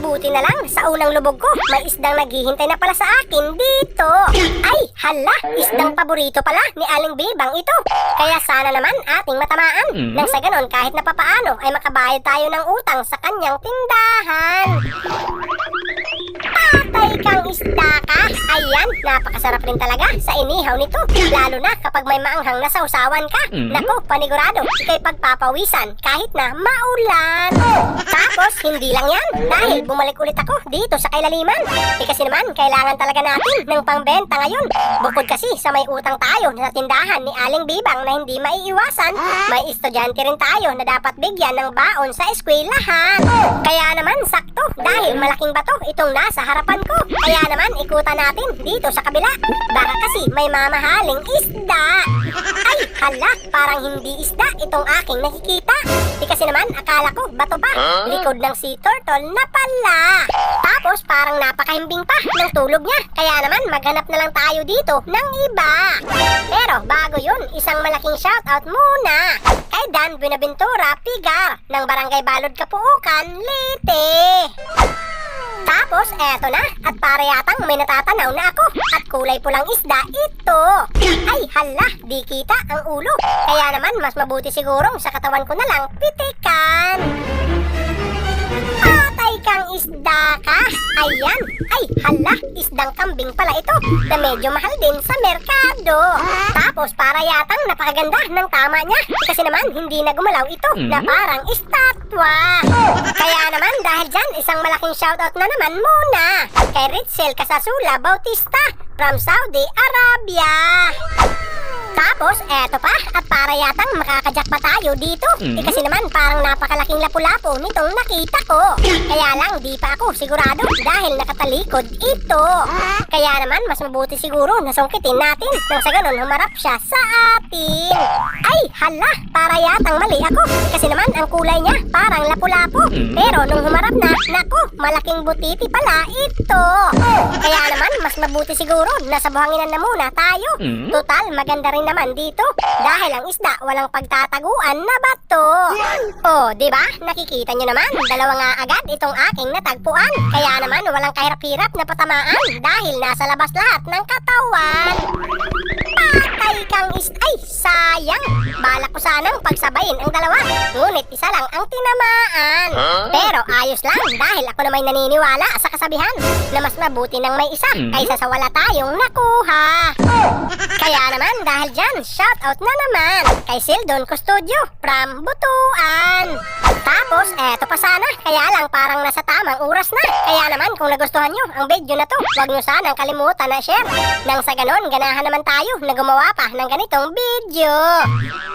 Mabuti na lang, sa unang lubog ko, may isdang naghihintay na pala sa akin dito. Ay, hala, isdang paborito pala ni Aling Bibang ito. Kaya sana naman ating matamaan. Mm. Nang sa ganon, kahit na papaano ay makabayad tayo ng utang sa kanyang tindahan. Isda ka! Ayan, napakasarap rin talaga sa inihaw nito. Lalo na kapag may maanghang na sausawan ka. Mm. Naku, panigurado, ikay pagpapawisan kahit na maulan. Tapos, hindi lang yan. Dahil bumalik ulit ako dito sa kailaliman. Eh kasi naman, kailangan talaga natin ng pangbenta ngayon. Bukod kasi sa may utang tayo sa tindahan ni Aling Bibang na hindi maiiwasan, may estudyante rin tayo na dapat bigyan ng baon sa eskwelahan. Kaya naman, sakto, dahil malaking bato itong nasa harapan ko. Kaya naman, ikutan natin dito sa kabila. Baka kasi may mamahaling isda. Ay, hala, parang hindi isda itong aking nakikita. Di kasi naman, akala ko, bato pa. Likod ng sea turtle na pala. Tapos, parang napakahimbing pa ng tulog niya. Kaya naman, maghanap na lang tayo dito ng iba. Pero, bago yun, isang malaking shoutout muna. Kay Dan Buenaventura Pigar ng Barangay Balod Kapuukan, Leyte. Tapos, eto na. At para yatang may natatanaw na ako. At kulay pulang isda ito. Ay, hala, di kita ang ulo. Kaya naman, mas mabuti sigurong sa katawan ko na lang pitikan. Patay kang isda ka. Ayan. Ay, hala, isdang kambing pala ito. Na medyo mahal din sa merkado. Tapos, para yatang napakaganda ng tama niya. Kasi naman, hindi na gumalaw ito na parang estatwa. Kaya naman, dahil dyan, isang malaking shoutout na naman muna kay Ritzel Casasula Bautista from Saudi Arabia. Tapos, eto pa, at para yatang makakajak pa tayo dito. Mm. Eh kasi naman, parang napakalaking lapu-lapo nitong nakita ko. Kaya lang, di pa ako sigurado dahil nakatalikod ito. Kaya naman, mas mabuti siguro na sungkitin natin nang sa ganun humarap siya sa atin. Ay, hala, para yatang mali ako. Kasi naman, ang kulay niya parang lapu-lapo. Mm. Pero nung humarap na, naku, malaking butiti pala ito. Kaya naman, mas mabuti siguro na sa buhanginan na muna tayo. Mm. Total, maganda rin naman dito. Dahil ang isda, walang pagtataguan na bato. Oh, di ba? Nakikita nyo naman, dalawa nga agad itong aking natagpuan. Kaya naman, walang kahirap-hirap na patamaan dahil nasa labas lahat ng katawan. Kang is... Ay, sayang! Balak ko sanang pagsabayin ang dalawa. Ngunit isa lang ang tinamaan. Pero ayos lang dahil ako na may naniniwala sa kasabihan na mas mabuti ng may isa Mhm. kaysa sa wala tayong nakuha. Kaya naman dahil dyan, shoutout na naman kay Sildon Custodio from Butuan. Tapos, eto pa sana, kaya lang parang nasa tamang oras na. Kaya naman kung nagustuhan nyo ang video na to, huwag nyo sanang kalimutan na share. Nang sa ganon, ganahan naman tayo na gumawa pa ng ganitong video.